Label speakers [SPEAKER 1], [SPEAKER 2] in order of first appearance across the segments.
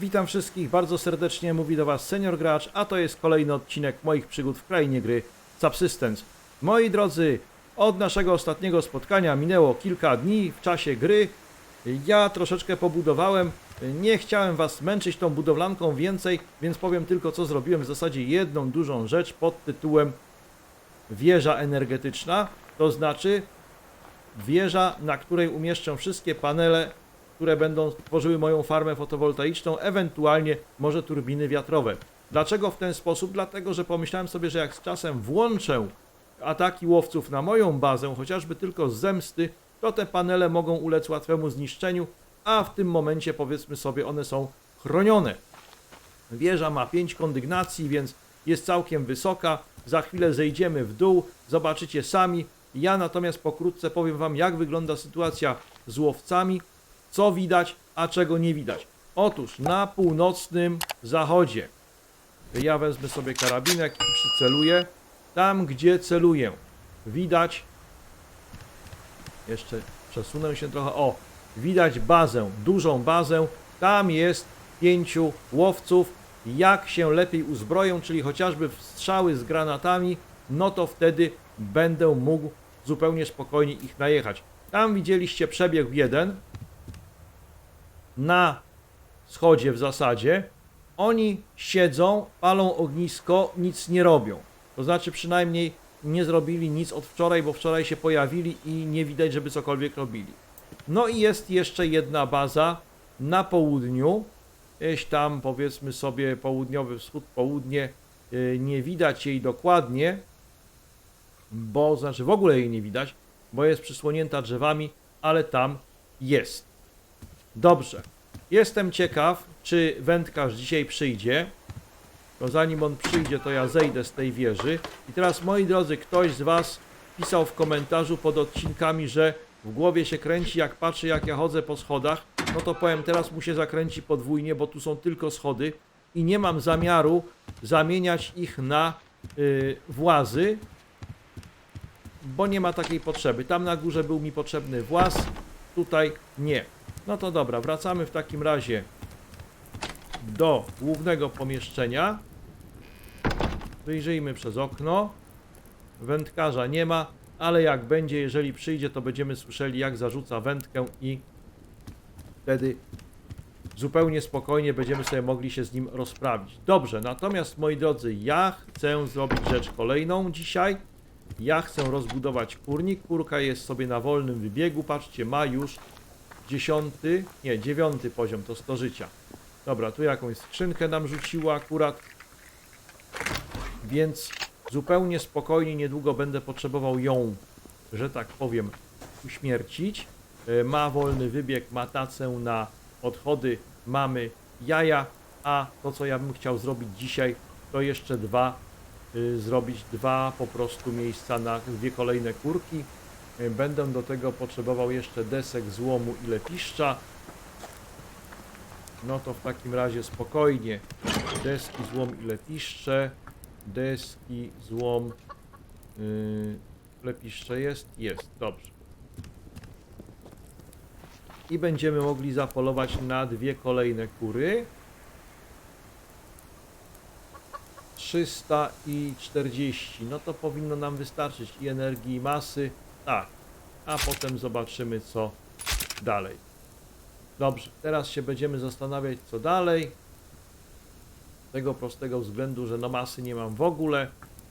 [SPEAKER 1] Witam wszystkich bardzo serdecznie, mówi do Was Senior Gracz, a to jest kolejny odcinek moich przygód w krainie gry Subsistence. Moi drodzy, od naszego ostatniego spotkania minęło kilka dni w czasie gry. Ja troszeczkę pobudowałem, nie chciałem Was męczyć tą budowlanką więcej, więc powiem tylko co zrobiłem. W zasadzie jedną dużą rzecz pod tytułem wieża energetyczna, to znaczy wieża, na której umieszczę wszystkie panele, które będą tworzyły moją farmę fotowoltaiczną, ewentualnie może turbiny wiatrowe. Dlaczego w ten sposób? Dlatego, że pomyślałem sobie, że jak z czasem włączę ataki łowców na moją bazę, chociażby tylko z zemsty, to te panele mogą ulec łatwemu zniszczeniu, a w tym momencie powiedzmy sobie one są chronione. Wieża ma 5 kondygnacji, więc jest całkiem wysoka. Za chwilę zejdziemy w dół, zobaczycie sami. Ja natomiast pokrótce powiem Wam, jak wygląda sytuacja z łowcami, co widać, a czego nie widać. Otóż na północnym zachodzie ja wezmę sobie karabinek i przyceluję. Tam, gdzie celuję, widać. Jeszcze przesunę się trochę. O, widać bazę, dużą bazę. Tam jest pięciu łowców. Jak się lepiej uzbroją, czyli chociażby strzały z granatami, no to wtedy będę mógł zupełnie spokojnie ich najechać. Tam widzieliście przebieg jeden na schodzie w zasadzie. Oni siedzą, palą ognisko, nic nie robią. To znaczy przynajmniej nie zrobili nic od wczoraj, bo wczoraj się pojawili i nie widać, żeby cokolwiek robili. No i jest jeszcze jedna baza na południu. Gdzieś tam powiedzmy sobie południowy wschód, południe. Yy, Nie widać jej dokładnie, bo znaczy w ogóle jej nie widać, bo jest przysłonięta drzewami, ale tam jest. Dobrze. Jestem ciekaw, czy wędkarz dzisiaj przyjdzie. To zanim on przyjdzie, to ja zejdę z tej wieży. I teraz, moi drodzy, ktoś z Was pisał w komentarzu pod odcinkami, że w głowie się kręci, jak patrzy, jak ja chodzę po schodach. No to powiem, teraz mu się zakręci podwójnie, bo tu są tylko schody i nie mam zamiaru zamieniać ich na yy, włazy, bo nie ma takiej potrzeby. Tam na górze był mi potrzebny właz, tutaj nie. No to dobra, wracamy w takim razie do głównego pomieszczenia. Wyjrzyjmy przez okno. Wędkarza nie ma, ale jak będzie, jeżeli przyjdzie, to będziemy słyszeli, jak zarzuca wędkę i wtedy zupełnie spokojnie będziemy sobie mogli się z nim rozprawić. Dobrze, natomiast moi drodzy, ja chcę zrobić rzecz kolejną dzisiaj. Ja chcę rozbudować kurnik. Kurka jest sobie na wolnym wybiegu. Patrzcie, ma już dziesiąty, nie, dziewiąty poziom, to 100 życia. Dobra, tu jakąś skrzynkę nam rzuciła akurat. Więc zupełnie spokojnie niedługo będę potrzebował ją, że tak powiem, uśmiercić. E, Ma wolny wybieg, ma tacę na odchody, mamy jaja, a to co ja bym chciał zrobić dzisiaj, to jeszcze dwa, y, zrobić dwa po prostu miejsca na dwie kolejne kurki. Y, Będę do tego potrzebował jeszcze desek, złomu i lepiszcza. No to w takim razie spokojnie. Deski, złom i lepiszcze. Deski, złom. Yy, lepiszcze jest? Jest, dobrze. I będziemy mogli zapolować na dwie kolejne kury. 300 i 40. No to powinno nam wystarczyć i energii, i masy. Tak. A potem zobaczymy, co dalej. Dobrze, teraz się będziemy zastanawiać, co dalej. Z tego prostego względu, że no masy nie mam w ogóle.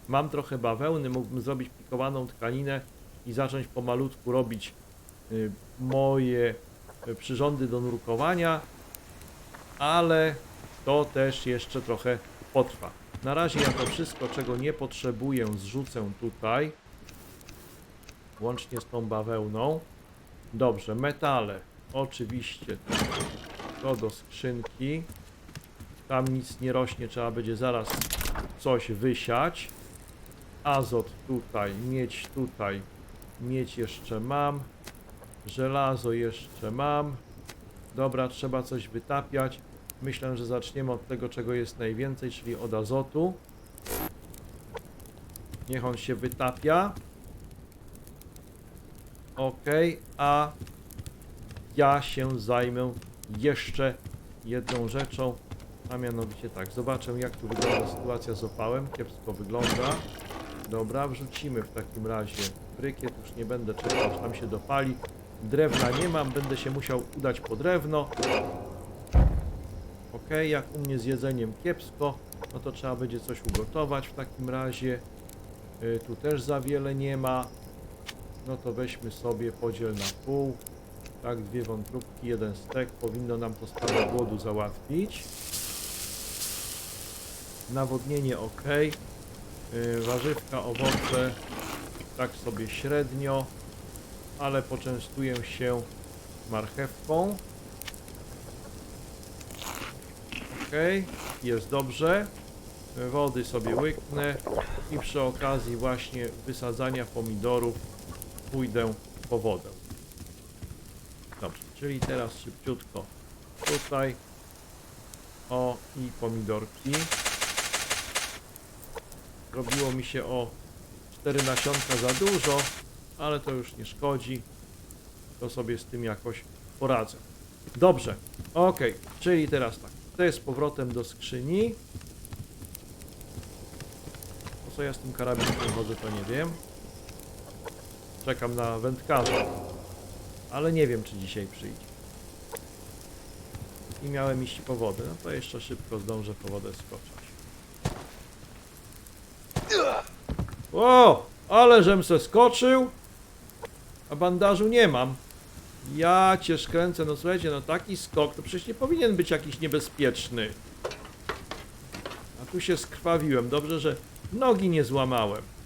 [SPEAKER 1] Mam trochę bawełny, mógłbym zrobić pikowaną tkaninę i zacząć pomalutku robić y, moje y, przyrządy do nurkowania, ale to też jeszcze trochę potrwa. Na razie ja to wszystko, czego nie potrzebuję, zrzucę tutaj. Łącznie z tą bawełną. Dobrze, metale. Oczywiście to do skrzynki. Tam nic nie rośnie, trzeba będzie zaraz coś wysiać. Azot tutaj, miedź tutaj, miedź jeszcze mam. Żelazo jeszcze mam. Dobra, trzeba coś wytapiać. Myślę, że zaczniemy od tego, czego jest najwięcej, czyli od azotu. Niech on się wytapia. Ok, a ja się zajmę jeszcze jedną rzeczą, a mianowicie tak, zobaczę jak tu wygląda sytuacja z opałem. Kiepsko wygląda. Dobra, wrzucimy w takim razie brykiet, już nie będę czekał, aż tam się dopali. Drewna nie mam, będę się musiał udać po drewno. Ok, jak u mnie z jedzeniem kiepsko, no to trzeba będzie coś ugotować w takim razie. Y, tu też za wiele nie ma. No to weźmy sobie, podziel na pół. Tak, dwie wątróbki, jeden stek. Powinno nam to sprawę głodu załatwić. Nawodnienie ok. Yy, warzywka, owoce. Tak sobie średnio. Ale poczęstuję się marchewką. Ok, jest dobrze. Wody sobie łyknę i przy okazji właśnie wysadzania pomidorów pójdę po wodę. Dobrze, czyli teraz szybciutko tutaj. O i pomidorki. Robiło mi się o 4 nasionka za dużo, ale to już nie szkodzi. To sobie z tym jakoś poradzę. Dobrze, ok, czyli teraz tak. To jest z powrotem do skrzyni. Po co ja z tym karabinkiem chodzę, to nie wiem. Czekam na wędkarza. Ale nie wiem, czy dzisiaj przyjdzie. I miałem iść po wodę. No to jeszcze szybko zdążę po wodę skoczyć. O! Ale żem se skoczył! A bandażu nie mam. Ja cię no słuchajcie, no taki skok to przecież nie powinien być jakiś niebezpieczny. A tu się skrwawiłem. Dobrze, że nogi nie złamałem.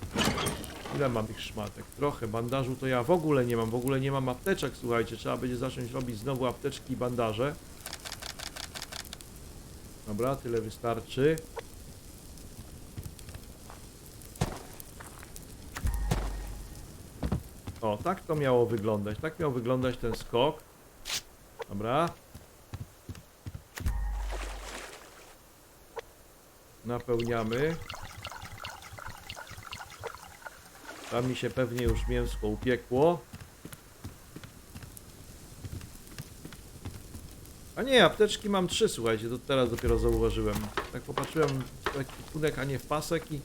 [SPEAKER 1] Ile mam tych szmatek? Trochę. Bandażu to ja w ogóle nie mam. W ogóle nie mam apteczek, słuchajcie. Trzeba będzie zacząć robić znowu apteczki i bandaże. Dobra, tyle wystarczy. O, tak to miało wyglądać. Tak miał wyglądać ten skok. Dobra. Napełniamy. Tam mi się pewnie już mięsko upiekło. A nie, apteczki mam trzy, słuchajcie, to teraz dopiero zauważyłem. Tak popatrzyłem w taki a nie w pasek i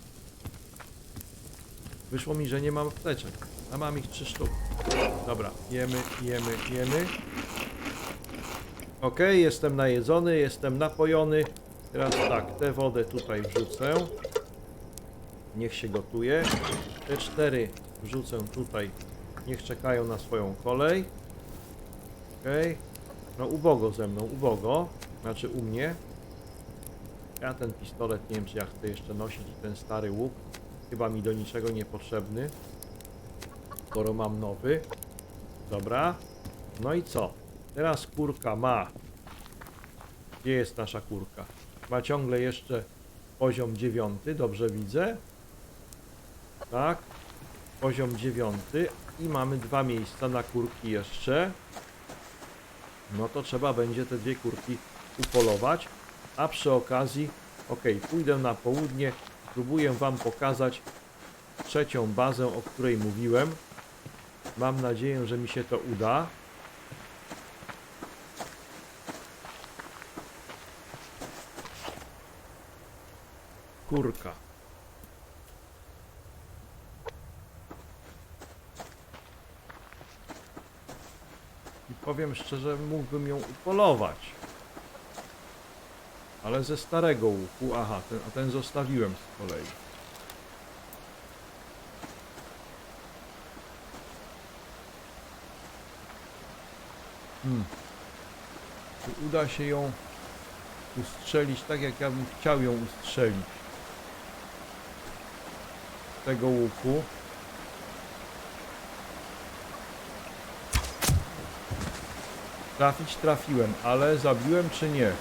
[SPEAKER 1] wyszło mi, że nie mam apteczek. A mam ich trzy sztuki. Dobra, jemy, jemy, jemy. Ok, jestem najedzony, jestem napojony. Teraz tak, tę wodę tutaj wrzucę. Niech się gotuje. Te cztery wrzucę tutaj. Niech czekają na swoją kolej. Ok. No ubogo ze mną, ubogo. Znaczy u mnie. Ja ten pistolet nie wiem czy ja chcę jeszcze nosić ten stary łuk. Chyba mi do niczego niepotrzebny. Skoro mam nowy. Dobra. No i co? Teraz kurka ma. Gdzie jest nasza kurka? Ma ciągle jeszcze poziom dziewiąty, dobrze widzę. Tak. Poziom dziewiąty. I mamy dwa miejsca na kurki jeszcze. No to trzeba będzie te dwie kurki upolować. A przy okazji, ok, pójdę na południe. Spróbuję Wam pokazać trzecią bazę, o której mówiłem. Mam nadzieję, że mi się to uda. Kurka. Powiem szczerze, mógłbym ją upolować. Ale ze starego łuku, aha, ten, a ten zostawiłem z kolei. Hmm. Czy uda się ją ustrzelić tak, jak ja bym chciał ją ustrzelić? Z tego łuku. Trafić trafiłem, ale zabiłem czy nie?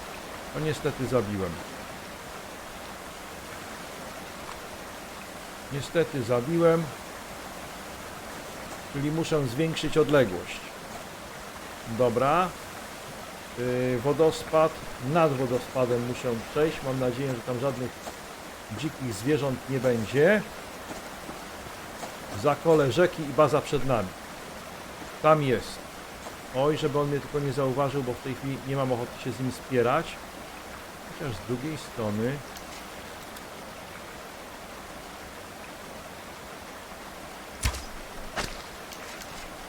[SPEAKER 1] No niestety zabiłem. Niestety zabiłem. Czyli muszę zwiększyć odległość. Dobra. Yy, wodospad. Nad wodospadem muszę przejść. Mam nadzieję, że tam żadnych dzikich zwierząt nie będzie. Zakole rzeki i baza przed nami. Tam jest. Oj, żeby on mnie tylko nie zauważył, bo w tej chwili nie mam ochoty się z nim spierać. Chociaż z drugiej strony...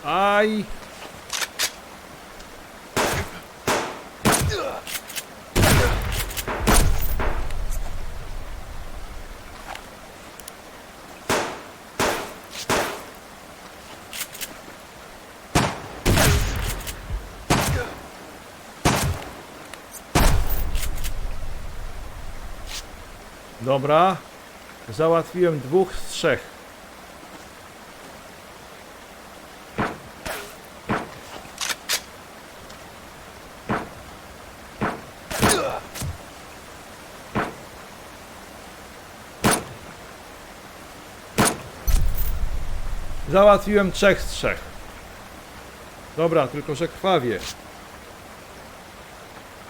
[SPEAKER 1] Aj! Dobra. Załatwiłem dwóch z trzech. Załatwiłem trzech z trzech. Dobra, tylko że krwawie.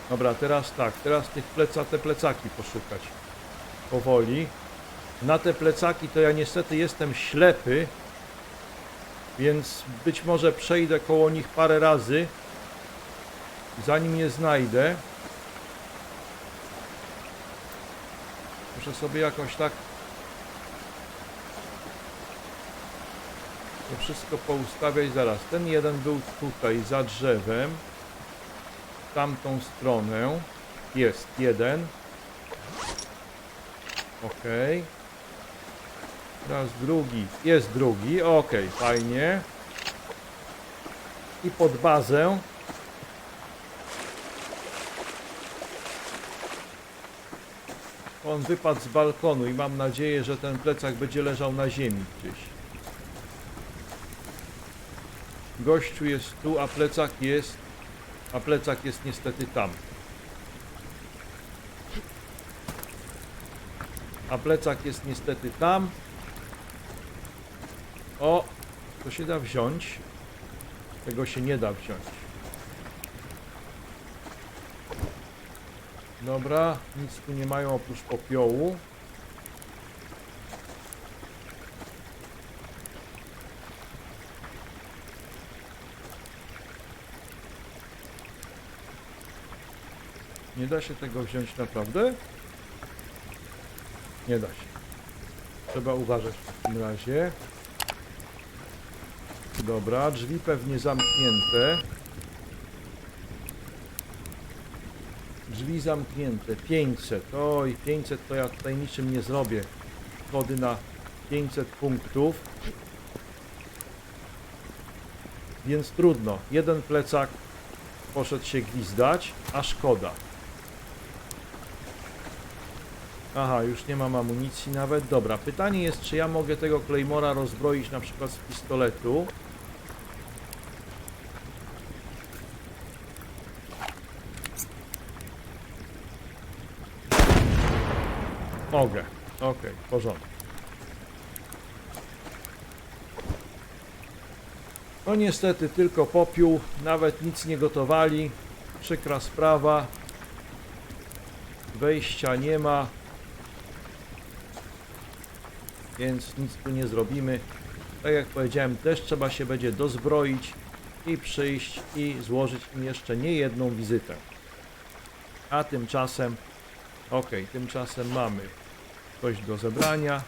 [SPEAKER 1] Dobra, teraz tak, teraz tych pleca, te plecaki poszukać. Powoli. Na te plecaki to ja niestety jestem ślepy, więc być może przejdę koło nich parę razy, zanim je znajdę. Muszę sobie jakoś tak to wszystko poustawiać zaraz. Ten jeden był tutaj za drzewem. W tamtą stronę. Jest jeden. Ok. Teraz drugi. Jest drugi. Ok, fajnie. I pod bazę. On wypadł z balkonu i mam nadzieję, że ten plecak będzie leżał na ziemi gdzieś. Gościu jest tu, a plecak jest... A plecak jest niestety tam. A plecak jest niestety tam. O, to się da wziąć. Tego się nie da wziąć. Dobra, nic tu nie mają oprócz popiołu. Nie da się tego wziąć naprawdę? Nie da się. Trzeba uważać w takim razie. Dobra, drzwi pewnie zamknięte. Drzwi zamknięte. 500. Oj, 500 to ja tutaj niczym nie zrobię. Kody na 500 punktów. Więc trudno. Jeden plecak poszedł się gwizdać, a szkoda. Aha, już nie mam amunicji nawet. Dobra, pytanie jest, czy ja mogę tego Claymora rozbroić na przykład z pistoletu. Mogę. Okej, w porządku. No niestety tylko popiół, nawet nic nie gotowali. Przykra sprawa. Wejścia nie ma. Więc nic tu nie zrobimy. Tak jak powiedziałem, też trzeba się będzie dozbroić i przyjść i złożyć im jeszcze nie jedną wizytę. A tymczasem, ok, tymczasem mamy coś do zebrania,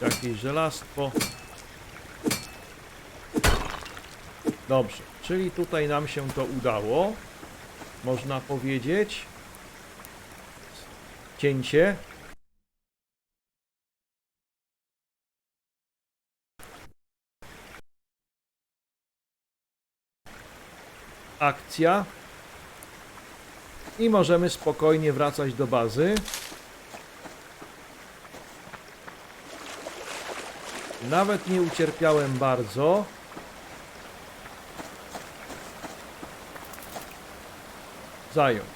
[SPEAKER 1] jakieś żelastwo. Dobrze, czyli tutaj nam się to udało, można powiedzieć. Cięcie. Akcja. I możemy spokojnie wracać do bazy. Nawet nie ucierpiałem bardzo. Zając.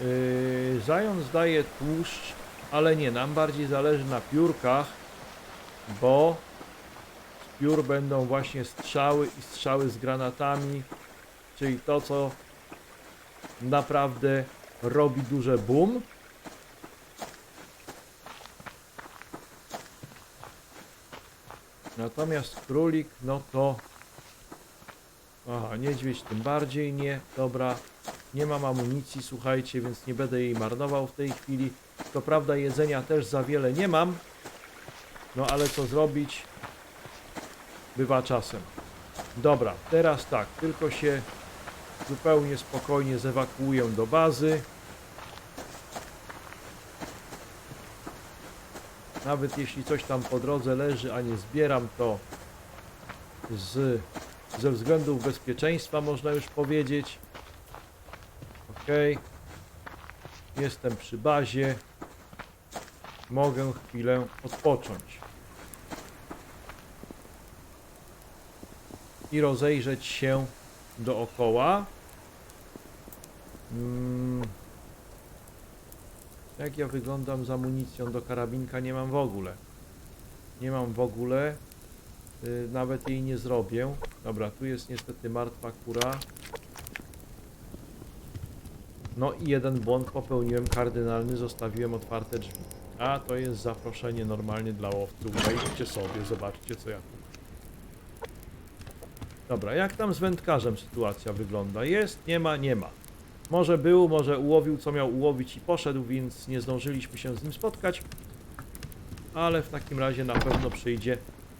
[SPEAKER 1] Yy, zając daje tłuszcz, ale nie, nam bardziej zależy na piórkach, bo z piór będą właśnie strzały i strzały z granatami, czyli to, co naprawdę robi duże boom. Natomiast królik, no to Aha, niedźwiedź tym bardziej nie. Dobra, nie mam amunicji, słuchajcie, więc nie będę jej marnował w tej chwili. To prawda, jedzenia też za wiele nie mam. No ale co zrobić? Bywa czasem. Dobra, teraz tak, tylko się zupełnie spokojnie zewakuuję do bazy. Nawet jeśli coś tam po drodze leży, a nie zbieram, to z, ze względów bezpieczeństwa można już powiedzieć. Ok. Jestem przy bazie. Mogę chwilę odpocząć. I rozejrzeć się dookoła. Mm. Jak ja wyglądam z amunicją do karabinka? Nie mam w ogóle. Nie mam w ogóle. Y, nawet jej nie zrobię. Dobra, tu jest niestety martwa kura. No i jeden błąd popełniłem kardynalny, zostawiłem otwarte drzwi. A to jest zaproszenie normalnie dla łowców. Wejdźcie sobie, zobaczcie co ja tu. Dobra, jak tam z wędkarzem sytuacja wygląda? Jest, nie ma, nie ma. Może był, może ułowił co miał ułowić i poszedł, więc nie zdążyliśmy się z nim spotkać. Ale w takim razie na pewno przyjdzie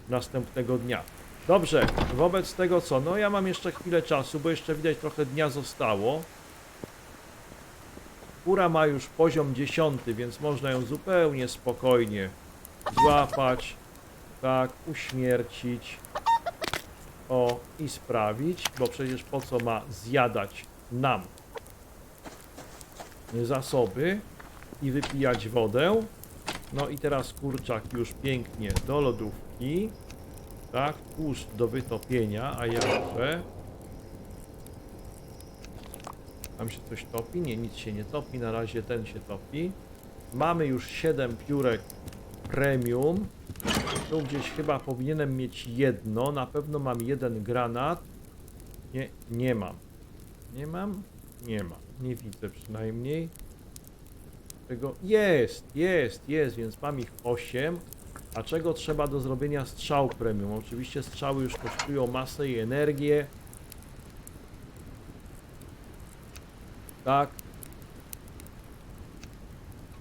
[SPEAKER 1] następnego dnia. Dobrze, wobec tego co? No ja mam jeszcze chwilę czasu, bo jeszcze widać trochę dnia zostało. Kura ma już poziom 10, więc można ją zupełnie spokojnie złapać, tak, uśmiercić, o i sprawić, bo przecież po co ma zjadać nam zasoby i wypijać wodę. No i teraz kurczak już pięknie do lodówki. Tak, tłuszcz do wytopienia, a jakże. Tam się coś topi? Nie, nic się nie topi, na razie ten się topi. Mamy już 7 piórek premium. Tu gdzieś chyba powinienem mieć jedno, na pewno mam jeden granat. Nie, nie mam. Nie mam? Nie mam. Nie widzę przynajmniej. Tego jest, jest, jest, więc mam ich 8. A czego trzeba do zrobienia strzał premium? Oczywiście strzały już kosztują masę i energię. Tak.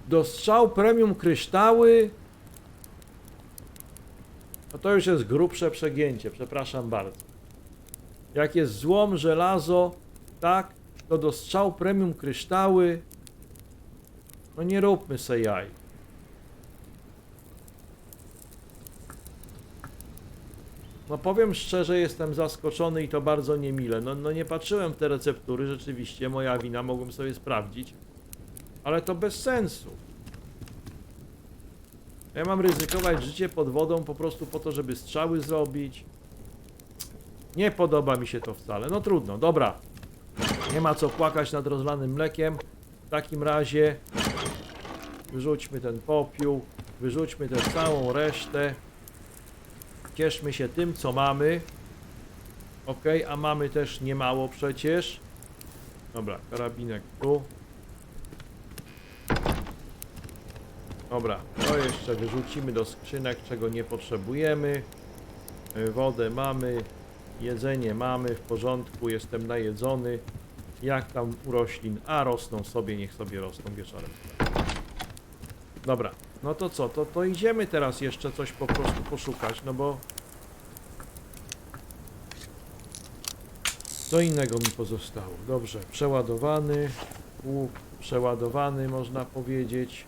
[SPEAKER 1] Do strzał premium kryształy. No to już jest grubsze przegięcie, przepraszam bardzo. Jak jest złom, żelazo, tak, to do strzał premium kryształy. No nie róbmy se jaj. No powiem szczerze, jestem zaskoczony i to bardzo niemile. No, no nie patrzyłem w te receptury, rzeczywiście, moja wina, mogłem sobie sprawdzić. Ale to bez sensu. Ja mam ryzykować życie pod wodą po prostu po to, żeby strzały zrobić. Nie podoba mi się to wcale. No trudno, dobra. Nie ma co płakać nad rozlanym mlekiem. W takim razie wyrzućmy ten popiół, wyrzućmy tę całą resztę. Cieszmy się tym, co mamy. Ok, a mamy też niemało przecież. Dobra, karabinek tu. Dobra, to jeszcze wyrzucimy do skrzynek, czego nie potrzebujemy. Wodę mamy, jedzenie mamy, w porządku, jestem najedzony. Jak tam u roślin? A rosną sobie, niech sobie rosną wieczorem. Dobra, no to co? To, to idziemy teraz jeszcze coś po prostu poszukać, no bo... Co innego mi pozostało. Dobrze, przeładowany, łuk przeładowany można powiedzieć.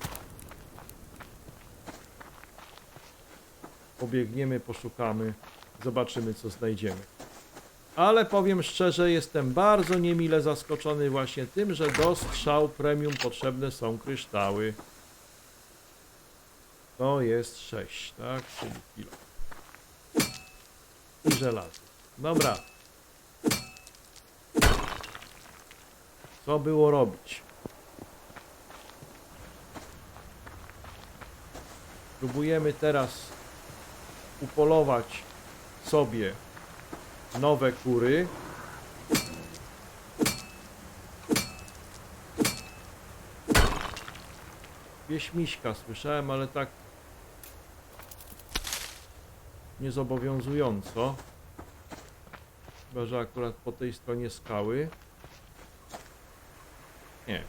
[SPEAKER 1] Pobiegniemy, poszukamy, zobaczymy co znajdziemy. Ale powiem szczerze, jestem bardzo niemile zaskoczony właśnie tym, że do strzał premium potrzebne są kryształy. To jest 6, tak? Czyli kilo. I żelazo. Dobra. Co było robić? Próbujemy teraz upolować sobie nowe kury. Wieśmiśka słyszałem, ale tak niezobowiązująco. Chyba, że akurat po tej stronie skały. Nie.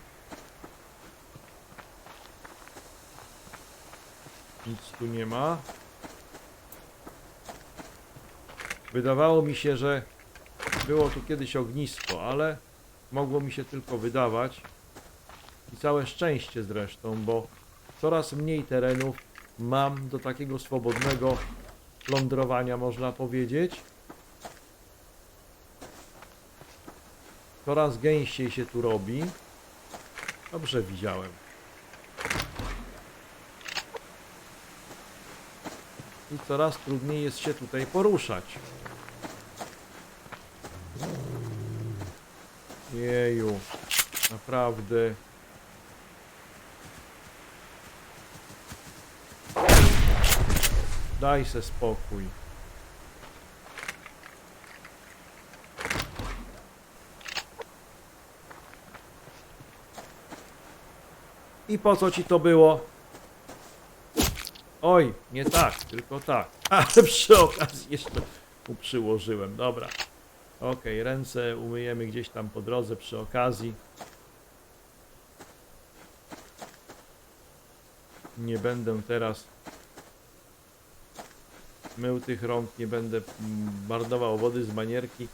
[SPEAKER 1] Nic tu nie ma. Wydawało mi się, że było tu kiedyś ognisko, ale mogło mi się tylko wydawać. I całe szczęście zresztą, bo coraz mniej terenów mam do takiego swobodnego lądrowania, można powiedzieć. Coraz gęściej się tu robi. Dobrze widziałem. I coraz trudniej jest się tutaj poruszać. Jeju, naprawdę. Daj se spokój. I po co ci to było? Oj, nie tak, tylko tak. Ale przy okazji jeszcze mu przyłożyłem. Dobra. Okej, ręce umyjemy gdzieś tam po drodze przy okazji. Nie będę teraz mył tych rąk, nie będę marnował wody z manierki.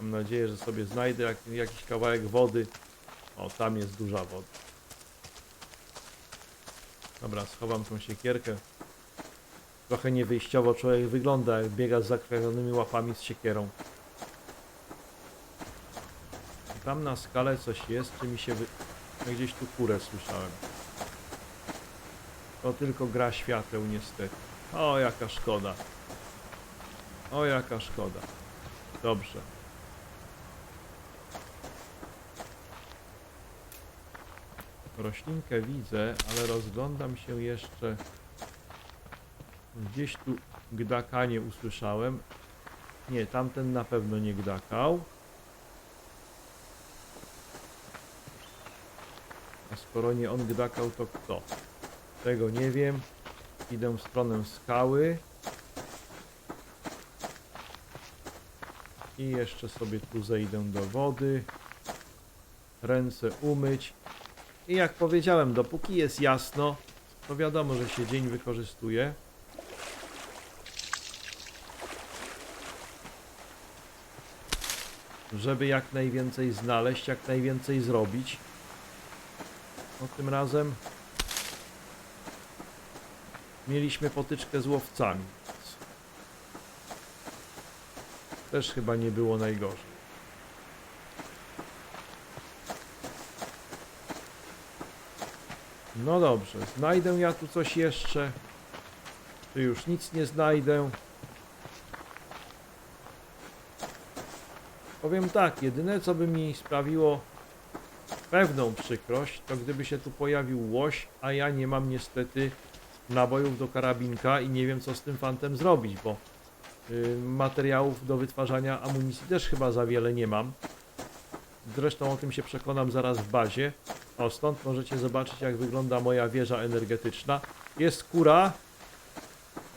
[SPEAKER 1] Mam nadzieję, że sobie znajdę jak, jakiś kawałek wody. O, tam jest duża woda. Dobra, schowam tą siekierkę. Trochę niewyjściowo człowiek wygląda, jak biega z zakrwawionymi łapami z siekierą. Tam na skale coś jest, czy mi się wy... Gdzieś tu kurę słyszałem. To tylko gra świateł niestety. O, jaka szkoda. O, jaka szkoda. Dobrze. Roślinkę widzę, ale rozglądam się jeszcze. Gdzieś tu gdakanie usłyszałem. Nie, tamten na pewno nie gdakał. A skoro nie on gdakał, to kto? Tego nie wiem. Idę w stronę skały. I jeszcze sobie tu zejdę do wody. Ręce umyć. I jak powiedziałem, dopóki jest jasno, to wiadomo, że się dzień wykorzystuje. Żeby jak najwięcej znaleźć, jak najwięcej zrobić. No tym razem mieliśmy potyczkę z łowcami. Też chyba nie było najgorzej. No dobrze, znajdę ja tu coś jeszcze. Czy już nic nie znajdę? Powiem tak, jedyne co by mi sprawiło pewną przykrość, to gdyby się tu pojawił łoś, a ja nie mam niestety nabojów do karabinka i nie wiem co z tym fantem zrobić, bo y, materiałów do wytwarzania amunicji też chyba za wiele nie mam. Zresztą o tym się przekonam zaraz w bazie. O, stąd możecie zobaczyć jak wygląda moja wieża energetyczna. Jest kura.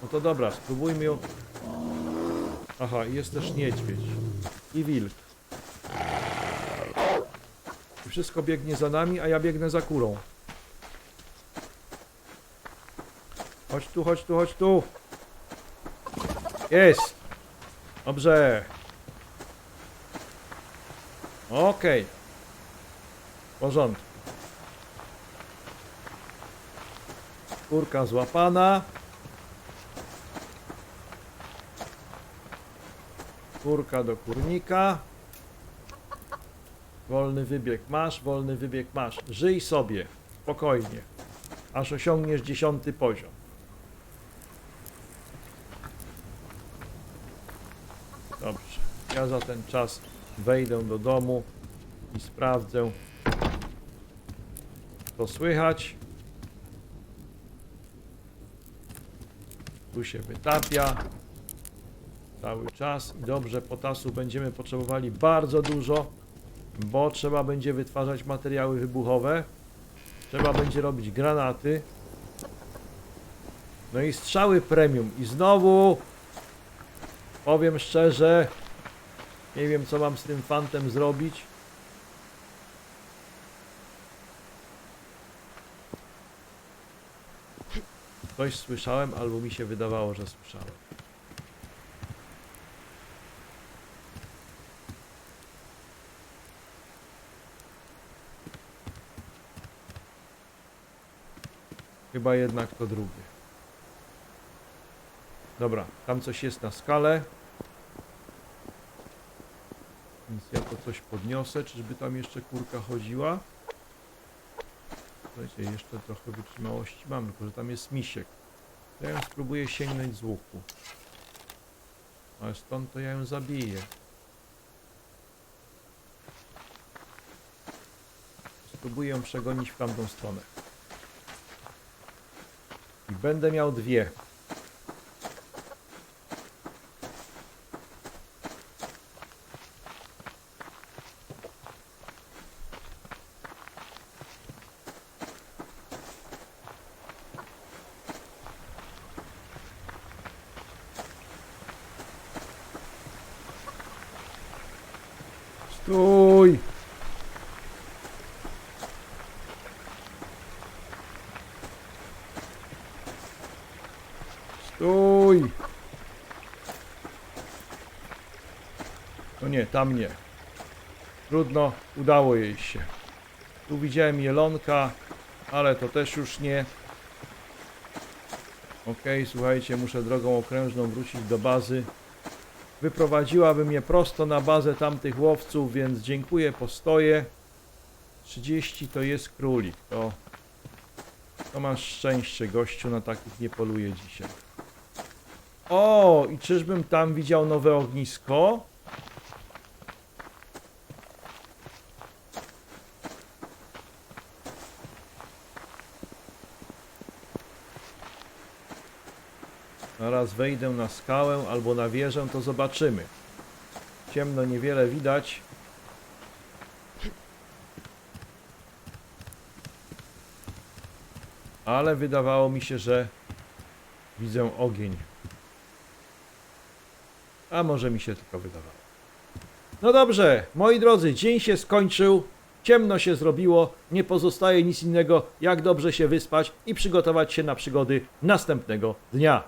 [SPEAKER 1] No to dobra, spróbujmy ją. Aha, jest też niedźwiedź. I wilk. Wszystko biegnie za nami, a ja biegnę za kurą. Chodź tu, chodź tu, chodź tu. Jest. Dobrze. Okej. W porządku. Kurka złapana. Kurka do kurnika. Wolny wybieg masz, wolny wybieg masz. Żyj sobie, spokojnie, aż osiągniesz dziesiąty poziom. Dobrze, ja za ten czas wejdę do domu i sprawdzę, co słychać. Tu się wytapia cały czas i dobrze potasu będziemy potrzebowali bardzo dużo, bo trzeba będzie wytwarzać materiały wybuchowe, trzeba będzie robić granaty, no i strzały premium i znowu Powiem szczerze, nie wiem co mam z tym fantem zrobić. Coś słyszałem, albo mi się wydawało, że słyszałem. Chyba jednak to drugie. Dobra, tam coś jest na skalę. Więc ja to coś podniosę. Czyżby tam jeszcze kurka chodziła? Słuchajcie, jeszcze trochę wytrzymałości mam, tylko że tam jest misiek. Ja ją spróbuję sięgnąć z łuku. Ale stąd to ja ją zabiję. Spróbuję ją przegonić w tamtą stronę. Będę miał dwie. Stój! Nie, tam nie. Trudno, udało jej się. Tu widziałem jelonka, ale to też już nie. Okej, słuchajcie, muszę drogą okrężną wrócić do bazy. Wyprowadziłaby mnie prosto na bazę tamtych łowców, więc dziękuję, postoję. 30 to jest królik, to... To masz szczęście, gościu, na takich nie poluje dzisiaj. O, i czyżbym tam widział nowe ognisko? Zaraz wejdę na skałę albo na wieżę, to zobaczymy. Ciemno, niewiele widać. Ale wydawało mi się, że widzę ogień. A może mi się tylko wydawało. No dobrze, moi drodzy, dzień się skończył. Ciemno się zrobiło, nie pozostaje nic innego, jak dobrze się wyspać i przygotować się na przygody następnego dnia.